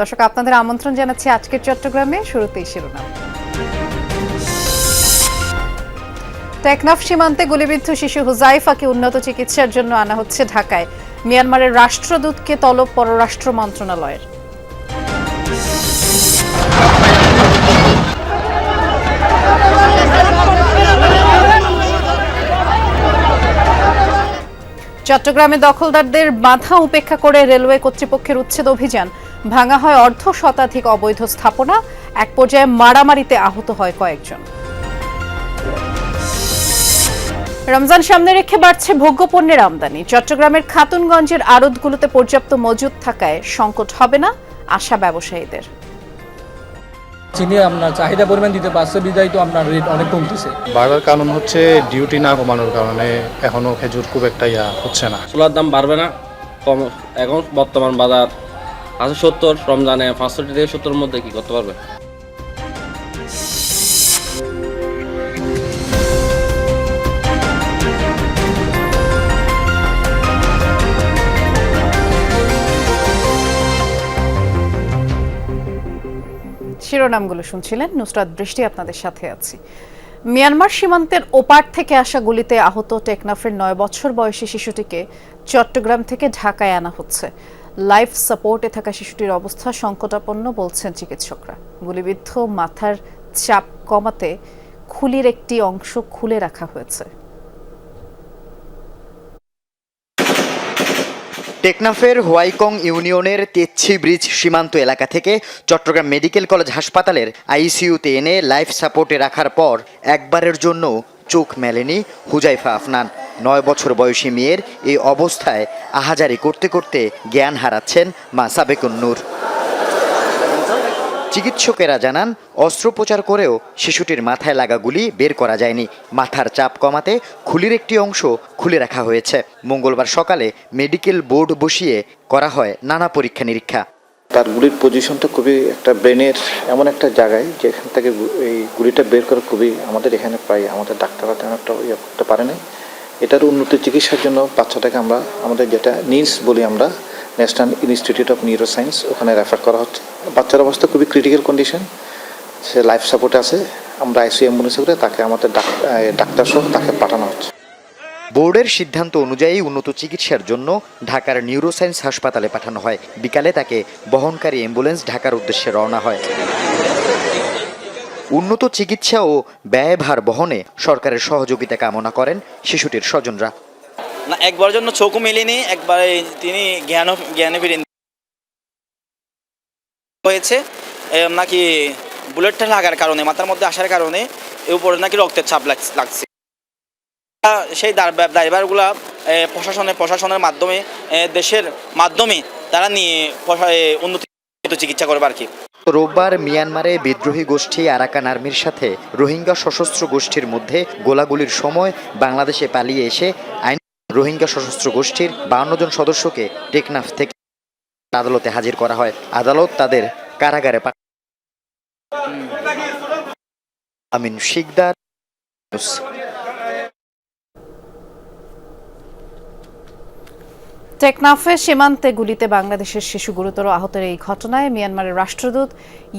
দর্শক, আপনাদের আমন্ত্রণ জানাচ্ছি আজকের চট্টগ্রামে। শুরুতেই শিরোনাম। টেকনাফ সীমান্তে গুলিবিদ্ধ শিশু হুজাইফাকে উন্নত চিকিৎসার জন্য আনা হচ্ছে ঢাকায়। মিয়ানমারের রাষ্ট্রদূতকে তলব পররাষ্ট্র মন্ত্রণালয়ের। চট্টগ্রামে দখলদারদের বাধা উপেক্ষা করে রেলওয়ে কর্তৃপক্ষের উচ্ছেদ অভিযান। ভাঙা হয় অর্ধ শতাধিক অবৈধ স্থাপনা। এক পর্যায়ে মারামারিতে আহত হয় কয়েকজন। রমজান সামনে রেখে বাড়ছে ভোগ্যপণ্যের আমদানি। চট্টগ্রামের খাতুনগঞ্জের আড়তগুলোতে পর্যাপ্ত মজুদ থাকায় সংকট হবে না আশা ব্যবসায়ীদের। চিনি আপনার চাহিদা পরিমাণ দিতে পারছে বিদায় তো আপনার রেট অনেক কমতেছে। বাড়ার কারণ হচ্ছে ডিউটি না কমানোর কারণে এখনও খেজুর খুব একটা ইয়া হচ্ছে না। ছোলার দাম বাড়বে না কম এখন বর্তমান বাজার আছে সত্তর, রমজানে পাঁচষট্টি থেকে সত্তরের মধ্যে কি করতে পারবে? শিরোনামগুলো শুনছিলেন, নুসরাত বৃষ্টি আপনাদের সাথে আছি। মিয়ানমার সীমান্তের ওপার থেকে আসা গুলিতে আহত টেকনাফের নয় বছর বয়সী শিশুটিকে চট্টগ্রাম থেকে ঢাকায় আনা হচ্ছে। লাইফ সাপোর্টে থাকা শিশুটির অবস্থা সংকটাপন্ন বলছেন চিকিৎসকরা। গুলিবিদ্ধ মাথার চাপ কমাতে খুলির একটি অংশ খুলে রাখা হয়েছে। টেকনাফের হোয়াইকং ইউনিয়নের তেচ্ছি ব্রিজ সীমান্ত এলাকা থেকে চট্টগ্রাম মেডিকেল কলেজ হাসপাতালের আইসিইউতে এনে লাইফ সাপোর্টে রাখার পর একবারের জন্য চোখ মেলেনি হুজাইফা আফনান। নয় বছর বয়সী মেয়ের এই অবস্থায় আহাজারি করতে করতে জ্ঞান হারাচ্ছেন মা সাবেকুন নূর। চিকিৎসকেরা জানান, অস্ত্রোপচার করেও শিশুটির মাথায় লাগা গুলি বের করা যায়নি। মাথার চাপ কমাতে খুলির একটি অংশ খুলে রাখা হয়েছে। মঙ্গলবার সকালে মেডিকেল বোর্ড বসিয়ে করা হয় নানা পরীক্ষা নিরীক্ষা। তার গুলির পজিশনটা খুবই একটা ব্রেনের এমন একটা জায়গায় যেখান থেকে এই গুলিটা বের করা খুবই আমাদের এখানে প্রায় আমাদের ডাক্তাররা তেমন একটা ইয়ে করতে পারে না এটার উন্নত চিকিৎসার জন্য বাচ্চাটাকে আমরা, আমাদের যেটা নিমস বলি আমরা national institute of neuro science ওখানে রেফার করা হচ্ছে। বাচ্চার অবস্থা খুবই ক্রিটিক্যাল কন্ডিশন সে লাইফ সাপোর্টে আছে। আমরা আইসিউ অ্যাম্বুলেন্সে করে তাকে আমাদের ডাক্তার সহ তাকে পাঠানো হচ্ছে। বোর্ডের সিদ্ধান্ত অনুযায়ী উন্নত চিকিৎসার জন্য ঢাকার নিউরোসায়েন্স হাসপাতালে পাঠানো হয়। বিকালে তাকে বহনকারী অ্যাম্বুলেন্স ঢাকার উদ্দেশ্যে রওনা হয়। উন্নত চিকিৎসা ও ব্যয়ভার বহনে সরকারের সহযোগিতা কামনা করেন শিশুটির স্বজনরা। না, একবার জন্য চোখও মেলেনি, একবার তিনি জ্ঞান জ্ঞানে ফিরে হয়েছে নাকি বুলেটটা লাগার কারণে, মাথার মধ্যে আসার কারণে এর উপরে নাকি রক্তের চাপ লাগ- লাগছে। সেই ড্রাইভারগুলা প্রশাসনের প্রশাসনের মাধ্যমে দেশের মাধ্যমে তারা নিয়ে উন্নতি চিকিৎসা করবে আর কি। রোববার মিয়ানমারে বিদ্রোহী গোষ্ঠী আরাকান আর্মির সাথে রোহিঙ্গা সশস্ত্র গোষ্ঠীর মধ্যে গোলাগুলির সময় বাংলাদেশে পালিয়ে এসে আইন রোহিঙ্গা সশস্ত্র গোষ্ঠীর বান্ন জন সদস্যকে টেকনাফ থেকে আদালতে হাজির করা হয়। আদালত তাদের কারাগারে আমিন, শিকদার নিউজ। টেকনাফের সীমান্তে গুলিতে বাংলাদেশের শিশু গুরুতর আহতের এই ঘটনায় মিয়ানমারের রাষ্ট্রদূত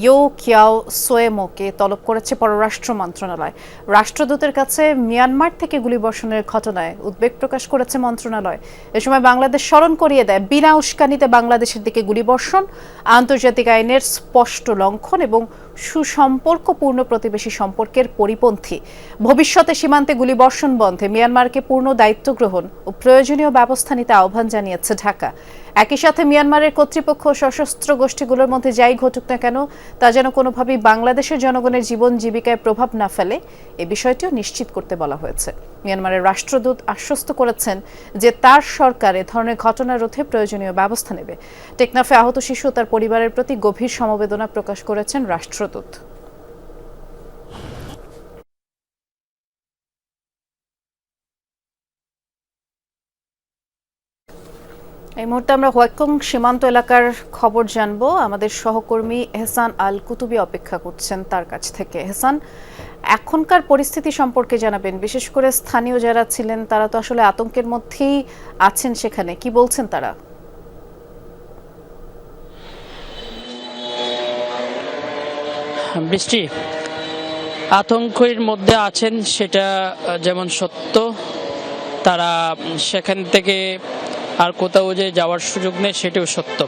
ইউ কিয়াও সোয়েমোকে তলব করেছে পররাষ্ট্র মন্ত্রণালয় রাষ্ট্রদূতের কাছে মিয়ানমার থেকে গুলিবর্ষণের ঘটনায় উদ্বেগ প্রকাশ করেছে মন্ত্রণালয় এ সময় বাংলাদেশ স্মরণ করিয়ে দেয়, বিনা উস্কানিতে বাংলাদেশের দিকে গুলিবর্ষণ আন্তর্জাতিক আইনের স্পষ্ট লঙ্ঘন এবং সুসম্পর্কপূর্ণ প্রতিবেশী সম্পর্কের পরিপন্থী। ভবিষ্যতে সীমান্তে গুলিবর্ষণ বন্ধে মিয়ানমারকে পূর্ণ দায়িত্ব গ্রহণ ও প্রয়োজনীয় ব্যবস্থা নিতে আহ্বান জানিয়েছে ঢাকা। একই সাথে মিয়ানমারের কর্তৃপক্ষ সশস্ত্র গোষ্ঠীগুলোর মধ্যে যাই ঘটুক না কেন, তা যেন কোনোভাবেই বাংলাদেশের জনগণের জীবন জীবিকায় প্রভাব না ফেলে, এ বিষয়টিও নিশ্চিত করতে বলা হয়েছে। মিয়ানমারের রাষ্ট্রদূত আশ্বস্ত করেছেন যে তার সরকার এ ধরনের ঘটনা রোধে প্রয়োজনীয় ব্যবস্থা নেবে। টেকনাফে আহত শিশু তার পরিবারের প্রতি গভীর সমবেদনা প্রকাশ করেছেন রাষ্ট্রদূত। মুহূর্তে আমরা হোয়াকং সীমান্ত এলাকার খবর জানব। আমাদের সহকর্মী এহসান আল কুতুবি অপেক্ষা করছেন তার কাছ থেকে। এহসান, এখনকার পরিস্থিতি সম্পর্কে জানাবেন। বিশেষ করে স্থানীয় যারা ছিলেন, তারা তো আসলে আতঙ্কের মধ্যেই আছেন সেখানে। কি বলছেন তারা? বৃষ্টি আতঙ্কের মধ্যে আছেন, সেটা যেমন সত্য, তারা সেখান থেকে আর কোথাও যে যাওয়ার সুযোগ নেই সেটাও সত্য।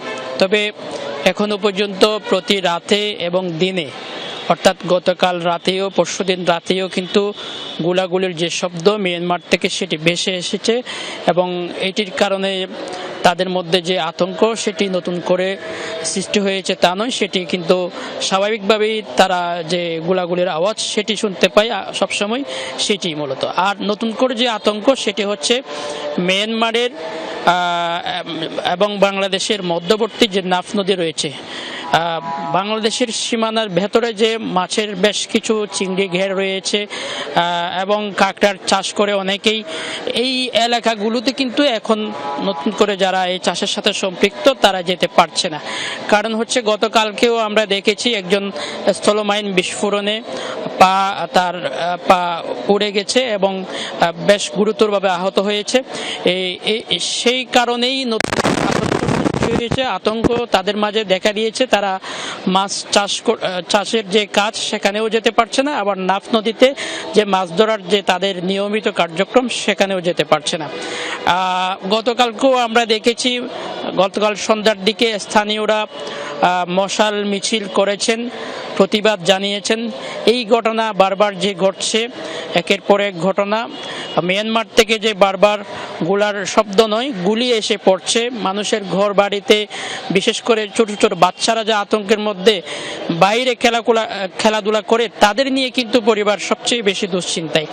তবে এখনও পর্যন্ত প্রতি রাতে এবং দিনে, অর্থাৎ গতকাল রাতেও, পরশুদিন রাতেও কিন্তু গোলাগুলির যে শব্দ মিয়ানমার থেকে সেটি ভেসে এসেছে এবং এটির কারণে তাদের মধ্যে যে আতঙ্ক সেটি নতুন করে সৃষ্টি হয়েছে তা নয়, সেটি কিন্তু স্বাভাবিকভাবেই তারা যে গোলাগুলির আওয়াজ সেটি শুনতে পায় সবসময় সেটি মূলত। আর নতুন করে যে আতঙ্ক সেটি হচ্ছে মিয়ানমারের এবং বাংলাদেশের মধ্যবর্তী যে নাফ নদী রয়েছে বাংলাদেশের সীমানার ভেতরে যে মাছের বেশ কিছু চিংড়ি ঘের রয়েছে এবং কাঁকড়ার চাষ করে অনেকেই এই এলাকাগুলোতে কিন্তু এখন নতুন করে যারা এই চাষের সাথে সম্পৃক্ত তারা যেতে পারছে না। কারণ হচ্ছে গতকালকেও আমরা দেখেছি একজন স্থলমাইন বিস্ফোরণে পা তার পা উড়ে গেছে এবং বেশ গুরুতরভাবে আহত হয়েছে। সেই কারণেই নতুন সৃষ্টি হয়েছে আতঙ্ক তাদের মাঝে দেখা দিয়েছে, তারা মাছ চাষ চাষের যে কাজ সেখানেও যেতে পারছে না, আবার নাফ নদীতে যে মাছ ধরার যে তাদের নিয়মিত কার্যক্রম সেখানেও যেতে পারছে না। গতকালকেও আমরা দেখেছি, গতকাল সন্ধ্যার দিকে স্থানীয়রা মশাল মিছিল করেছেন প্রতিবাদ জানিয়েছেন। এই ঘটনা বারবার যে ঘটছে, একের পর এক ঘটনা। মিয়ানমার থেকে যে বারবার গোলার শব্দ নয়, গুলি এসে পড়ছে। মানুষের ঘর বাড়িতে, বিশেষ করে ছোট ছোট বাচ্চারা যা আতঙ্কের মধ্যে বাইরে খেলাকুলা, খেলাধুলা করে, তাদের নিয়ে কিন্তু পরিবার সবচেয়ে বেশি দুশ্চিন্তায়।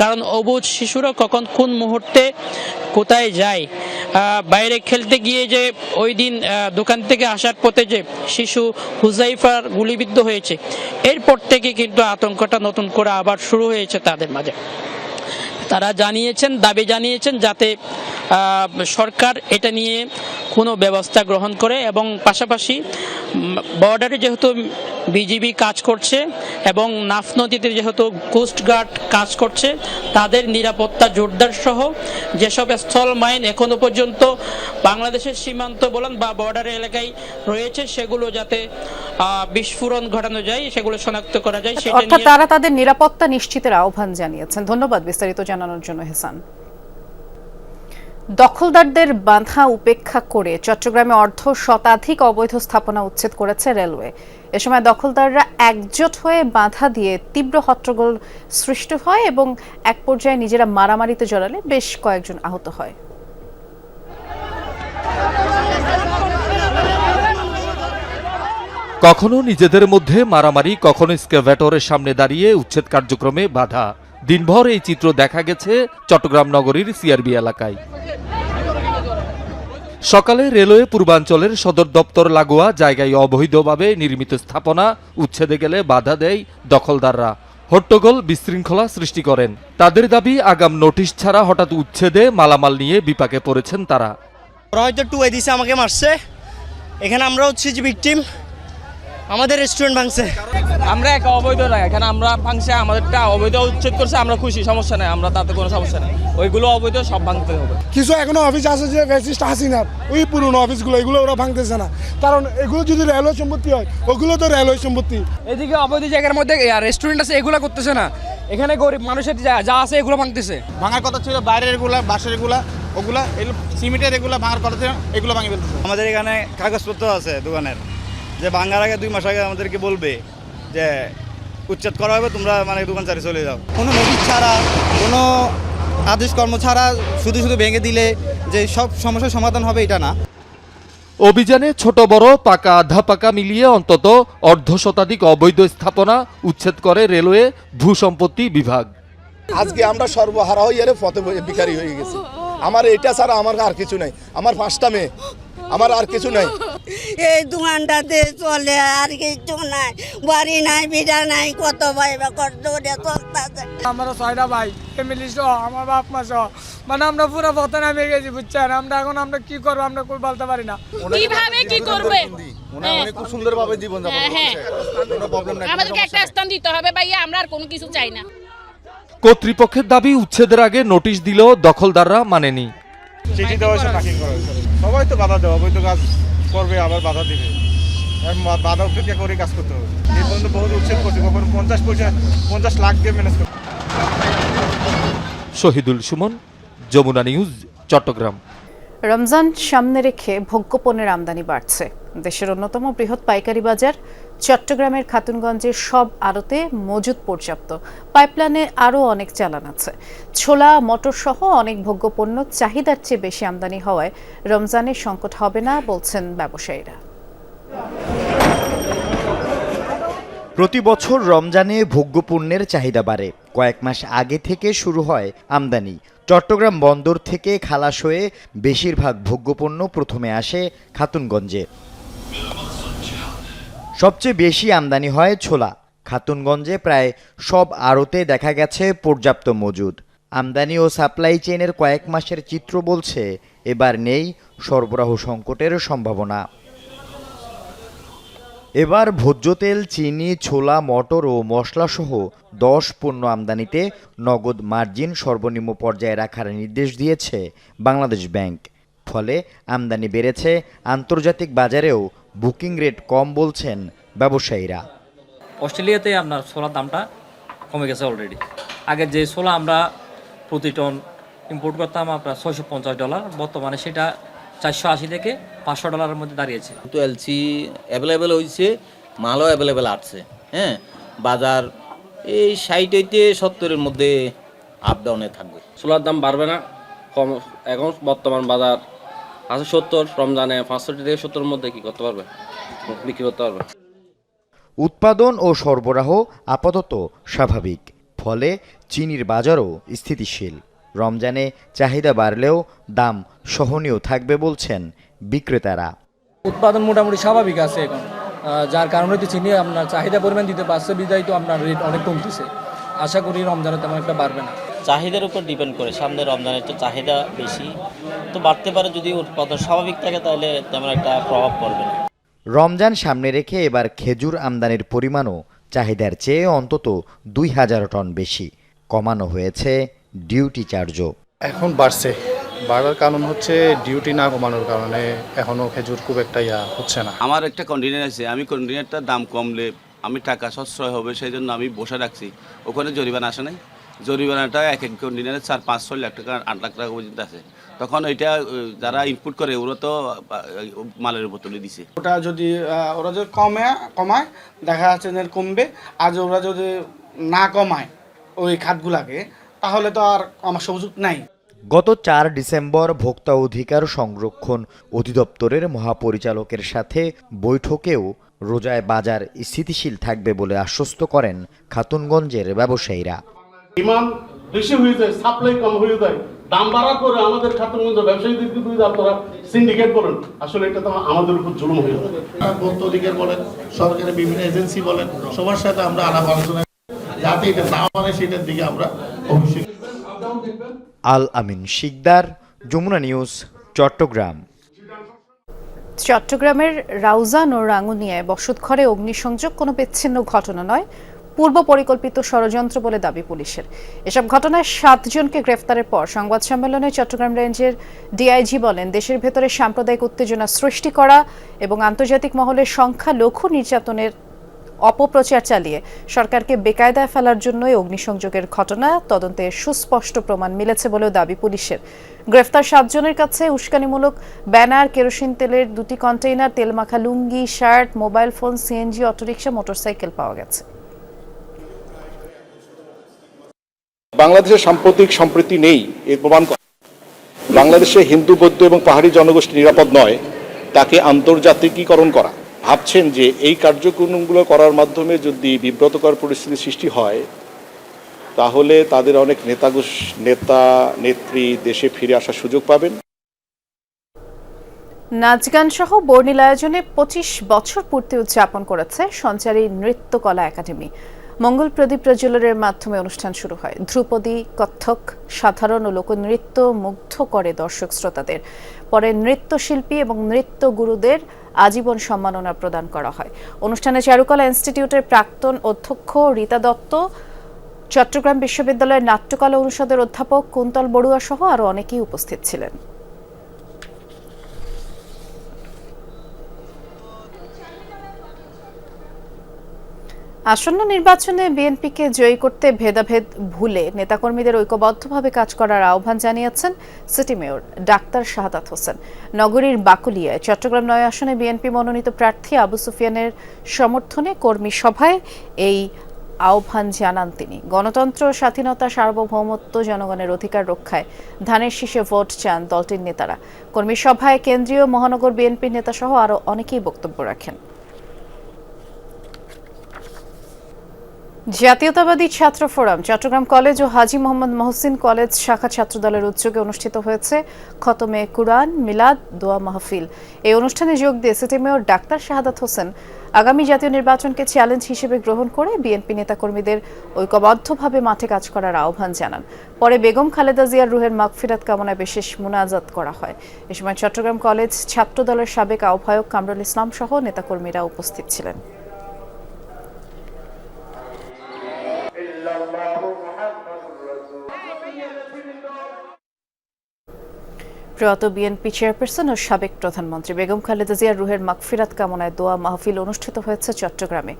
কারণ অবুজ শিশুরা কখন কোন মুহূর্তে কোথায় যায়? বাইরে খেলতে গিয়ে যে ওই দিন দোকান থেকে আসার পথে যে শিশু হুজাইফার গুলিবিদ্ধ হয়েছে এরপর থেকে কিন্তু আতঙ্কটা নতুন করে আবার শুরু হয়েছে তাদের মাঝে। তারা জানিয়েছেন, দাবি জানিয়েছেন যাতে সরকার এটা নিয়ে কোনো ব্যবস্থা গ্রহণ করে এবং পাশাপাশি বর্ডারে যেহেতু বিজিবি কাজ করছে এবং নাফ নদীতে যেহেতু কোস্টগার্ড কাজ করছে তাদের নিরাপত্তা জোরদার সহ যেসব স্থল মাইন এখনও পর্যন্ত বাংলাদেশের সীমান্ত বলেন বা বর্ডার এলাকায় রয়েছে সেগুলো যাতে বিস্ফোরণ ঘটানো যায় সেগুলো শনাক্ত করা যায় সেটা অর্থাৎ তারা তাদের নিরাপত্তা নিশ্চিতের আহ্বান জানিয়েছেন। ধন্যবাদ বিস্তারিত জানানোর জন্য হেসান। দখলদারদের বাধা উপেক্ষা করে চট্টগ্রামে অর্ধ শতাধিক অবৈধ স্থাপনা উচ্ছেদ করেছে রেলওয়ে। এ সময় দখলদাররা একজোট হয়ে বাধা দিয়ে তীব্র হট্টগোল সৃষ্টি হয় এবং এক পর্যায়ে নিজেরা মারামারিতে জড়ালে বেশ কয়েকজন আহত হয়। কখনো নিজেদের মধ্যে মারামারি, কখনো স্কেভেটরের সামনে দাঁড়িয়ে উচ্ছেদ কার্যক্রমে বাধা। দিনভর এই চিত্র দেখা গেছে চট্টগ্রাম নগরীর সিআরবি এলাকায়। সকালে রেলওয়ে পূর্বাঞ্চলের সদর দপ্তর লাগোয়া জায়গায় অবৈধভাবে নির্মিত স্থাপনা উচ্ছেদে গেলে বাধা দেয় দখলদাররা। হট্টগোল বিশৃঙ্খলা সৃষ্টি করেন। তাদের দাবি, আগাম নোটিশ ছাড়া হঠাৎ উচ্ছেদে মালামাল নিয়ে বিপাকে পড়েছেন তারা। ওরা হয়তো টুয়ে দিছে আমাকে মারছে। এখানে আমরা হচ্ছে যে ভিকটিম আমাদের রেস্টুরেন্ট ভাঙছে। আমরা এক অবৈধ না এখানে আমরা ভাঙছে আমাদেরটা অবৈধ উচ্ছেদ করছে আমরা খুশি সমস্যা নেই আমরা তাতে কোনো সমস্যা নেই। ওইগুলো অবৈধ সব ভাঙতে হবে। কিছু এখনও অফিস আছে যে ফ্যাসিস্ট হাসিনার ওই পুরনো অফিসগুলো এগুলো ওরা ভাঙতেছে না। কারণ এগুলো যদি রেলওয়ে সম্পত্তি হয় ওগুলো তো রেলওয়ে সম্পত্তি। এদিকে অবৈধ জায়গার মধ্যে রেস্টুরেন্ট আছে এগুলো করতেছে না। এখানে গরিব মানুষের যা যা আছে এগুলো ভাঙতেছে। ভাঙার কথা ছিল বাইরের এগুলা বাসের এগুলা ওগুলা এগুলো সিমেন্টের এগুলা ভাঙার কথা ছিল এগুলো ভাঙে ফেলতেছে। আমাদের এখানে কাগজপত্র আছে দোকানের। যে ভাঙার আগে দুই মাস আগে আমাদেরকে বলবে যে উচ্ছেদ করা হবে তোমরা মানে দোকান চারি চলে যাও। কোনো নোটিশ ছাড়া কোনো আদেশ কর্ম ছাড়া শুধু শুধু ভেঙে দিলে যে সব সমস্যার সমাধান হবে এটা না। অভিযানে ছোট বড় পাকা আধা পাকা মিলিয়ে অন্তত অর্ধ শতাধিক অবৈধ স্থাপনা উচ্ছেদ করে রেলওয়ে ভূসম্পত্তি বিভাগ। আজকে আমরা সর্বহারা হয়ে পথে বিকারি হয়ে গেছি। আমার এটা ছাড়া আমার আর কিছু নাই। আমার পাঁচটা মেয়ে। আমার আর কিছু নাই। এই দোকানটাতে চলে আর কিছু নাই। বাড়ি নাই বিড়া নাই কত ভাই বা কত করে চলতেছে। আমরা ছয়টা ভাই ফ্যামিলি সহ আমার বাপ মা সহ। মানে আমরা পুরো পথে নামে গেছি বুঝছেন? আমরা এখন আমরা কি করব আমরা কই বলতে পারি না। কীভাবে কি করবে? খুব সুন্দরভাবে জীবন যাপন হ্যাঁ। কোনো প্রবলেম নাই আমাদেরকে একটা স্থান দিতে হবে ভাইয়া আমরা আর কোনো কিছু চাই না। কর্তৃপক্ষের দাবি উচ্ছেদের আগে নোটিশ দিলেও দখলদাররা মানেনি। চিঠি দেওয়া করা সবাই তো বাধা দেওয়া, অবৈধ কাজ করবে, আবার বাধা দিবে। বাধা উপেক্ষা করে কাজ করতে হবে? এই পর্যন্ত বহু উচ্ছেদ করছে, কখনো পঞ্চাশ পয়সা, পঞ্চাশ লাখ দিয়ে ম্যানেজ করতে শহীদুল সুমন, যমুনা নিউজ, চট্টগ্রাম। রমজান সামনে রেখে ভোগ্যপণ্যের আমদানি বাড়ছে। দেশের অন্যতম বৃহৎ পাইকারি বাজার চট্টগ্রামের খাতুনগঞ্জের সব আড়তে মজুদ পর্যাপ্ত। পাইপলাইনে আরও অনেক চালান আছে। ছোলা মটর সহ অনেক ভোগ্যপণ্য চাহিদার চেয়ে বেশি আমদানি হওয়ায় রমজানের সংকট হবে না বলছেন ব্যবসায়ীরা। প্রতি বছর রমজানে ভোগ্যপণ্যের চাহিদা বাড়ে। কয়েক মাস আগে থেকে শুরু হয় আমদানি। চট্টগ্রাম বন্দর থেকে খালাস হয়ে বেশিরভাগ ভোগ্যপণ্য প্রথমে আসে খাতুনগঞ্জে। সবচেয়ে বেশি আমদানি হয় ছোলা। খাতুনগঞ্জে প্রায় সব আড়তে দেখা গেছে পর্যাপ্ত মজুদ। আমদানি ও সাপ্লাই চেইনের কয়েক মাসের চিত্র বলছে, এবার নেই সরবরাহ সংকটের সম্ভাবনা। এবার ভোজ্য তেল, চিনি, ছোলা, মটর ও মশলাসহ দশ পণ্য আমদানিতে নগদ মার্জিন সর্বনিম্ন পর্যায়ে রাখার নির্দেশ দিয়েছে বাংলাদেশ ব্যাংক। ফলে আমদানি বেড়েছে, আন্তর্জাতিক বাজারেও বুকিং রেট কম বলছেন ব্যবসায়ীরা। অস্ট্রেলিয়াতে আপনার সোলার দামটা কমে গেছে অলরেডি আগে যে সোলা আমরা প্রতি টন ইম্পোর্ট করতাম আপনার ছয়শো পঞ্চাশ ডলার বর্তমানে সেটা চারশো আশি থেকে পাঁচশো ডলারের মধ্যে দাঁড়িয়েছে। তো এলসি অ্যাভেলেবেল হয়েছে মালও অ্যাভেলেবেল আছে হ্যাঁ? বাজার এই ষাট হইতে সত্তরের মধ্যে আপ ডাউনে থাকবে। সোলার দাম বাড়বে না কম এখন বর্তমান বাজার আছে সত্তর রমজানে পাঁচষট্টি থেকে সত্তরের মধ্যে কি করতে পারবে? বিক্রি করতে পারবে। উৎপাদন ও সরবরাহ আপাতত স্বাভাবিক ফলে চিনির বাজারও স্থিতিশীল। রমজানে চাহিদা বাড়লেও দাম সহনীয় থাকবে বলছেন বিক্রেতারা। উৎপাদন মোটামুটি স্বাভাবিক আছে এখন। যার কারণে তো চিনি আপনার চাহিদা পরিমাণ দিতে পারছে বিদায় তো আপনার রেট অনেক কমতেছে। আশা করি রমজানে তেমন একটা বাড়বে না। চাহিদার উপর ডিপেন্ড করে সামনে রমজানের তো চাহিদা বেশি। তো বাড়তে পারে যদি উৎপাদন স্বাভাবিক থাকে তাহলে তেমন একটা প্রভাব পড়বে না। রমজান সামনে রেখে এবার খেজুর আমদানির পরিমাণও চাহিদার চেয়ে অন্তত দুই হাজার টন বেশি। কমানো হয়েছে ডিউটি চার্জও এখন বাড়ছে। বাড়ার কারণ হচ্ছে ডিউটি না কমানোর কারণে এখনও খেজুর খুব একটা ইয়া হচ্ছে না। আমার একটা কন্টেনার আছে আমি কন্টেনারটার দাম কমলে আমি টাকা সশ্রয় হবে সেই জন্য আমি বসে রাখছি। ওখানে জরিমানা আসে নাই। জরিমানাটা এক এক কন্টেনারে চার পাঁচ ছয় লাখ টাকা আট লাখ টাকা পর্যন্ত আছে। তখন ওইটা যারা ইনপুট করে ওরা তো মালের উপর তুলে দিছে। ওটা যদি ওরা যদি কমে কমায় দেখা যাচ্ছে কমবে। আর ওরা যদি না কমায় ওই খাতগুলাকে তাহলে তো আর আমার সুযোগ নাই। গত চার ডিসেম্বর ভোক্তা অধিকার সংরক্ষণ অধিদপ্তরের মহাপরিচালকের সাথে বৈঠকেও রোজায় বাজার স্থিতিশীল থাকবে বলে আশ্বস্ত করেন খাতুনগঞ্জের ব্যবসায়ীরা। ডিমান্ড বেশি হয়ে যায় সাপ্লাই কম হয়ে যায়। দাম বাড়া করে আমাদের খাতের মধ্যে ব্যবসায়ীদেরকে যদি আপনারা সিন্ডিকেট করেন আসলে এটা তো আমাদের উপর জুলুম হয়ে যাবে। ভোক্তা অধিকার বলেন সরকারের বিভিন্ন এজেন্সি বলেন সবার সাথে আমরা আলাপ আলোচনা যাতে এটা না মানে সেটার দিকে আমরা আল আমিন শিকদার, যমুনা নিউজ, চট্টগ্রাম। চট্টগ্রামের রাউজান ও রাঙ্গুনিয়ায় বসতঘরে অগ্নিসংযোগ কোনো বিচ্ছিন্ন ঘটনা নয়, পূর্ব পরিকল্পিত ষড়যন্ত্র বলে দাবি পুলিশের। এসব ঘটনায় সাতজনকে গ্রেফতারের পর সংবাদ সম্মেলনে চট্টগ্রাম রেঞ্জের ডিআইজি বলেন, দেশের ভেতরে সাম্প্রদায়িক উত্তেজনা সৃষ্টি করা এবং আন্তর্জাতিক মহলে সংখ্যালঘু নির্যাতনের অপপ্রচার চালিয়ে সরকারকে বেকায়দায় ফেলার জন্যই অগ্নিসংযোগের ঘটনা, তদন্তে সুস্পষ্ট প্রমাণ মিলেছে বলেও দাবি পুলিশের। গ্রেফতার সাতজনের কাছে উস্কানিমূলক ব্যানার, কেরোসিন তেলের দুটি container, তেলমাখা lungi, shirt, mobile phone, CNG, auto rickshaw, motorcycle পাওয়া গেছে। বাংলাদেশের সাম্প্রতিক সম্প্রীতি নেই, এর প্রমাণ। বাংলাদেশে হিন্দু, বৌদ্ধ এবং পাহাড়ি জনগোষ্ঠী নিরাপদ নয়, তাকে আন্তর্জাতিকীকরণ করা। ভাবছেন যে এই কার্যক্রমগুলো করার মাধ্যমে যদি বিব্রতকর পরিস্থিতি সৃষ্টি হয়, তাহলে তাদের অনেক নেতা গোষ- নেতা, নেত্রী দেশে ফিরে আসার সুযোগ পাবেন। নাচ গান সহ বর্ণিল আয়োজনে পঁচিশ বছর পূর্তি উদযাপন করেছে সঞ্চারী নৃত্যকলা একাডেমি। মঙ্গল প্রদীপ প্রজ্বলনের মাধ্যমে অনুষ্ঠান শুরু হয়। ধ্রুপদী, কত্থক, সাধারণ ও লোকনৃত্য মুগ্ধ করে দর্শক শ্রোতাদের। পরে নৃত্যশিল্পী এবং নৃত্য গুরুদের আজীবন সম্মাননা প্রদান করা হয়। অনুষ্ঠানে চারুকলা ইনস্টিটিউটের প্রাক্তন অধ্যক্ষ রীতা দত্ত, চট্টগ্রাম বিশ্ববিদ্যালয়ের নাট্যকলা অনুষদের অধ্যাপক কুন্তল বড়ুয়া সহ আরও অনেকেই উপস্থিত ছিলেন। আসন্ন নির্বাচনে বিএনপিকে জয়ী করতে ভেদাভেদ ভুলে নেতাকর্মীদের ঐক্যবদ্ধভাবে কাজ করার আহ্বান জানিয়েছেন city mayor doctor Shahadat Hossain. নগরীর বাকুলিয়ায় চট্টগ্রাম নয় আসনে বিএনপি মনোনীত প্রার্থী আবু সুফিয়ানের সমর্থনে কর্মী সভায় এই আহ্বান জানান তিনি। গণতন্ত্র, স্বাধীনতা, সার্বভৌমত্ব, জনগণের অধিকার রক্ষায় ধানের শীষে ভোট চান দলটির নেতারা। কর্মী সভায় কেন্দ্রীয় মহানগর বিএনপির নেতাসহ আরও অনেকেই বক্তব্য রাখেন। জাতীয়তাবাদী ছাত্র ফোরাম, চট্টগ্রাম কলেজ ও হাজী মোহাম্মদ মহসিন কলেজ শাখা ছাত্রদলের উদ্যোগে অনুষ্ঠিত হয়েছে খতমে কুরআন, মিলাদ, দোয়া মাহফিল। এই অনুষ্ঠানে যোগ দিয়ে city mayor doctor Shahadat Hossain আগামী জাতীয় নির্বাচনকে চ্যালেঞ্জ হিসেবে গ্রহণ করে বিএনপি নেতাকর্মীদের ঐক্যবদ্ধভাবে মাঠে কাজ করার আহ্বান জানান। পরে বেগম খালেদা জিয়ার রুহের মাগফিরাত কামনায় বিশেষ মুনাজাত করা হয়। এ সময় চট্টগ্রাম কলেজ ছাত্রদলের সাবেক আহ্বায়ক কামরুল ইসলাম সহ নেতাকর্মীরা উপস্থিত ছিলেন। প্রয়াত বিএনপি চেয়ারপারসন ও সাবেক প্রধানমন্ত্রী বেগম খালেদা জিয়ার রুহের মাগফিরাত কামনায় দোয়া মাহফিল অনুষ্ঠিত হয়েছে চট্টগ্রামে।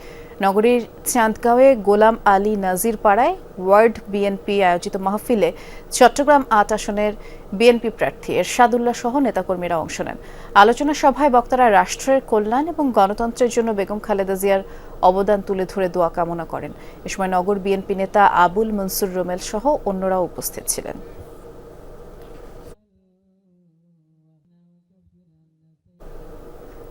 নগরীর চাঁদগাঁওয়ে গোলাম আলী নাজির পাড়ায় ওয়ার্ড বিএনপি আয়োজিত মাহফিলে চট্টগ্রাম আট আসনের বিএনপি প্রার্থী এরশাদুল্লাহ সহ নেতাকর্মীরা অংশ নেন। আলোচনা সভায় বক্তারা রাষ্ট্রের কল্যাণ এবং গণতন্ত্রের জন্য বেগম খালেদা জিয়ার অবদান তুলে ধরে দোয়া কামনা করেন। এ সময় নগর বিএনপি নেতা আবুল মনসুর রোমেল সহ অন্যরাও উপস্থিত ছিলেন।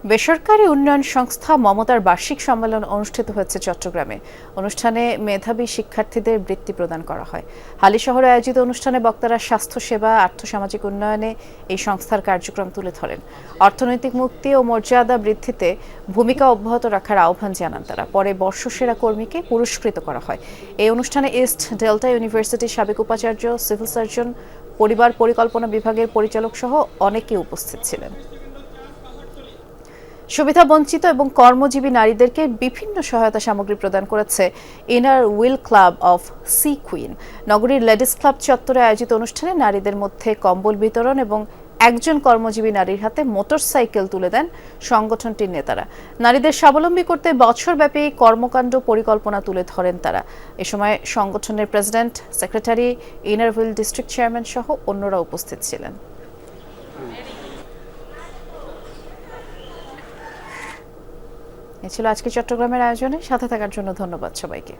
বেসরকারি উন্নয়ন সংস্থা মমতার বার্ষিক সম্মেলন অনুষ্ঠিত হয়েছে চট্টগ্রামে। অনুষ্ঠানে মেধাবী শিক্ষার্থীদের বৃত্তি প্রদান করা হয়। হালি শহরে আয়োজিত অনুষ্ঠানে বক্তারা স্বাস্থ্যসেবা আর্থসামাজিক উন্নয়নে এই সংস্থার কার্যক্রম তুলে ধরেন। অর্থনৈতিক মুক্তি ও মর্যাদা বৃদ্ধিতে ভূমিকা অব্যাহত রাখার আহ্বান জানান তারা। পরে বর্ষসেরা কর্মীকে পুরস্কৃত করা হয়। এই অনুষ্ঠানে ইস্ট ডেল্টা ইউনিভার্সিটির সাবেক উপাচার্য, সিভিল সার্জন, পরিবার পরিকল্পনা বিভাগের পরিচালক সহ অনেকে উপস্থিত ছিলেন। সুবিধা বঞ্চিত এবং কর্মজীবী নারীদেরকে বিভিন্ন সহায়তা সামগ্রী প্রদান করেছে Inner Wheel Club of Sea Queen নগরীর লেডিস ক্লাব চত্বরে আয়োজিত অনুষ্ঠানে নারীদের মধ্যে কম্বল বিতরণ এবং একজন কর্মজীবী নারীর হাতে মোটরসাইকেল তুলে দেন সংগঠনটির নেতারা। নারীদের স্বাবলম্বী করতে বছরব্যাপী কর্মকাণ্ড পরিকল্পনা তুলে ধরেন তারা। এ সময় সংগঠনের president, secretary Inner Wheel district chairman সহ অন্যরা উপস্থিত ছিলেন। এ ছিল আজকে চট্টগ্রামের আয়োজনে। সাথে থাকার জন্য ধন্যবাদ সবাইকে।